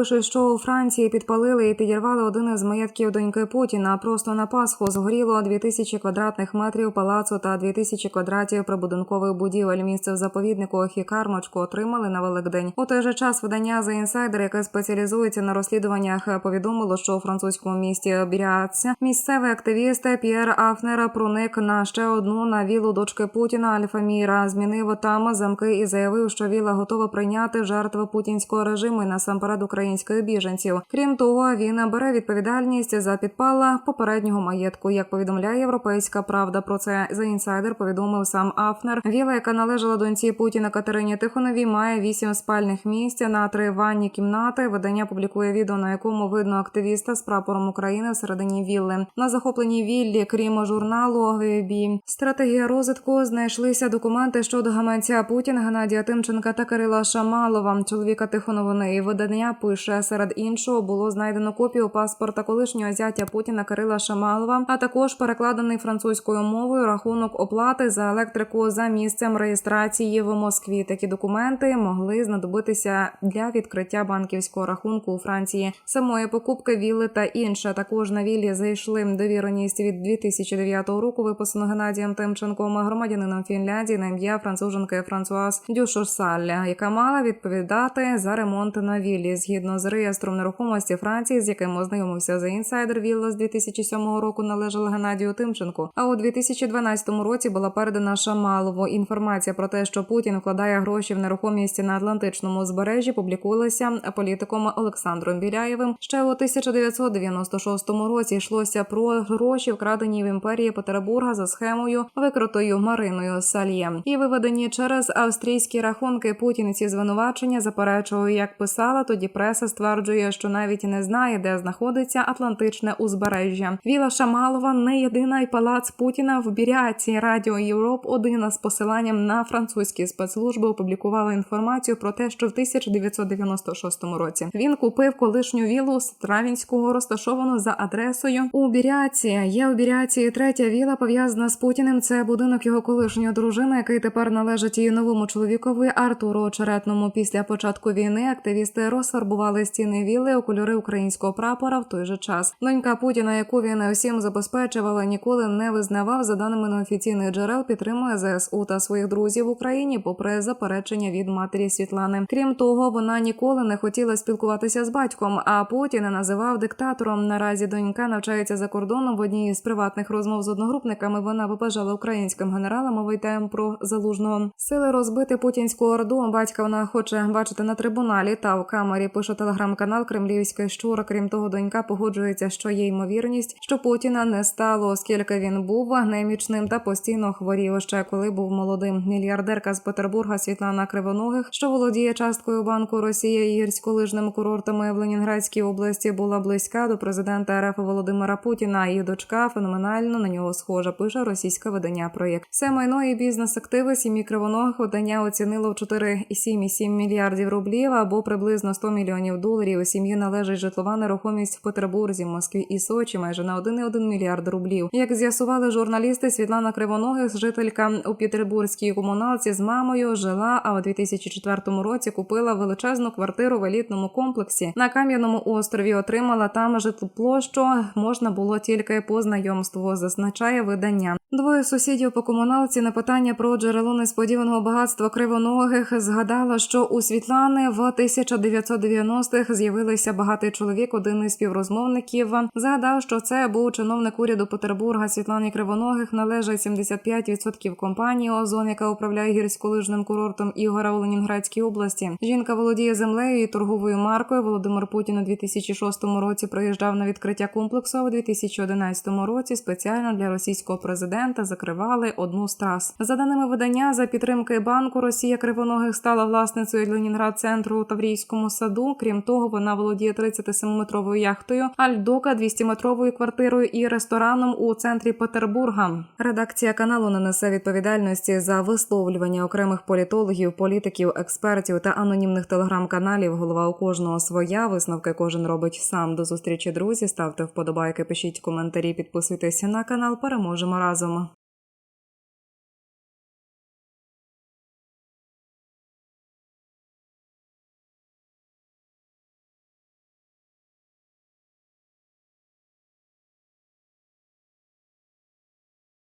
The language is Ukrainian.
пише, що у Франції підпалили і підірвали один із маєтків доньки Путіна. Просто на Пасху згоріло 2000 квадратних метрів палацу та 2000 квадратів прибудинкових будівель. Місце в заповіднику Хікармочку отримали на Великдень. У той же час видання The Insider, яке спеціалізується на розслідуваннях, повідомило, що у французькому місті Біряц місцевий активіст П'єр Афнер проник на ще одну на вілу дочки Путіна Альфаміра. Змінив там замки і заявив, що віла готова прийняти жертви путінського режиму і насамперед українських біженців. Крім того, він бере відповідальність за підпал попереднього маєтку. Як повідомляє європейська правда, про це The Insider повідомив сам Афнер. Віла, яка належала доньці Путіна Катерині Тихоновій, має вісім спальних місць на три ванні кімнати. Видання публікує відео, на якому видно активіста з прапором України всередині вілли. На захопленій віллі, крім журналу ВІБІ, стратегія розвитку знайшлися документи щодо гаманця Путіна Геннадія Тимченка та Кирила Шамалова. Чоловіка Тихоновини і видання пише серед іншого було знайдено копію паспорта колишнього зятя Путіна Кирила Шамалова, а також перекладений французькою мовою рахунок оплати за електрику за місцем реєстрації в Москві. Такі документи могли знадобитися для відкриття банківського рахунку у Франції, самої покупки вілли та інше. Також на віллі зайшли довіреність від 2009 року, виписану Геннадієм Тимченком, громадянином Фінляндії на ім'я француженки Франсуаз Дюшосалля, яка мала відповідати за ремонт на віллі згідно з реєстром нерухомості Франції, з яким ознайомився за інсайдер вілла з 2007 року належала Геннадію Тимченку. А у 2012 році була передана Шамалову. Інформація про те, що Путін вкладає гроші в нерухомість на Атлантичному узбережжі, публікувалася політиком Олександром Біляєвим. Ще у 1996 році йшлося про гроші, вкрадені в імперії Петербурга за схемою, викрутою Мариною Сальє, і виведені через австрійські рахунки. Путін ці звинувачення заперечує, як писала. Тоді преса стверджує, що навіть не знає, де знаходиться Атлантичне узбережжя. Віла Шамалова не єдина й палац Путіна в Біряці. Радіо Європ один з посиланням на французькі спецслужби опублікувала інформацію про те, що в 1996 році він купив колишню вілу Стравінського, розташовану за адресою у Біряці. Є у Біряці третя віла пов'язана з Путіним. Це будинок його колишньої дружини, який тепер належить її новому чоловікові Артуру Очеретному. Після початку війни активісти розфарбували стіни віли у кольори українського прапора в той же час. Донька Путіна, яку він усім забезпечувала, ніколи не визнавав. За даними неофіційних джерел, підтримує ЗСУ та своїх друзів в Україні, попри заперечення від матері Світлани. Крім того, вона ніколи не хотіла спілкуватися з батьком. А Путіна називав диктатором. Наразі донька навчається за кордоном. В одній з приватних розмов з одногрупниками вона побажала українським генералам. Мова йде про залужного сили розбити путінську орду. Батька вона хоче бачити на трибуналі та у камері. Пише телеграм-канал Кремлівський щур. Крім того, донька погоджується, що є ймовірність, що Путіна не стало, оскільки він був немічним та постійно хворів ще коли був молодим. Мільярдерка з Петербурга Світлана Кривоногих, що володіє часткою банку Росія і гірськолижними курортами в Ленінградській області, була близька до президента РФ Володимира Путіна. Її дочка феноменально на нього схожа. Пише російське видання. Проєкт все майно і бізнес-активи сім'ї Кривоногих видання оцінило в 4,7,7 мільярдів рублів або приблизно 100 мільйонів доларів. У сім'ї належить житлова нерухомість в Петербурзі, Москві і Сочі майже на 1,1 мільярд рублів. Як з'ясували журналісти, Світлана Кривоногих, жителька у Петербурзькій комуналці з мамою, жила, а у 2004 році купила величезну квартиру в елітному комплексі на Кам'яному острові. Отримала там житлоплощу. Можна було тільки по знайомству, зазначає видання. Двоє сусідів по комуналці на питання про джерело несподіваного багатства кривоногих згадала, що у Світлани в 1990-х з'явилися багатий чоловік. Один із співрозмовників згадав, що це був чиновник уряду Петербурга Світлані Кривоногих. Належить 75% компанії Озон, яка управляє гірськолижним курортом Ігора у Ленінградській області. Жінка володіє землею і торговою маркою. Володимир Путін у 2006 році приїжджав на відкриття комплексу. а У 2011 році спеціально для російського президента закривали одну з трас. За даними видання, за підтримки банку Росія Кривоногих стала власницею Ленінград центру у Таврійському саду. Крім того, вона володіє 37-метровою яхтою, Альдока 200-метровою квартирою і рестораном у центрі Петербурга. Редакція каналу не несе відповідальності за висловлювання окремих політологів, політиків, експертів та анонімних телеграм-каналів. Голова у кожного своя висновки кожен робить сам. До зустрічі друзі. Ставте вподобайки, пишіть коментарі, підписуйтесь на канал. Переможемо разом. дома.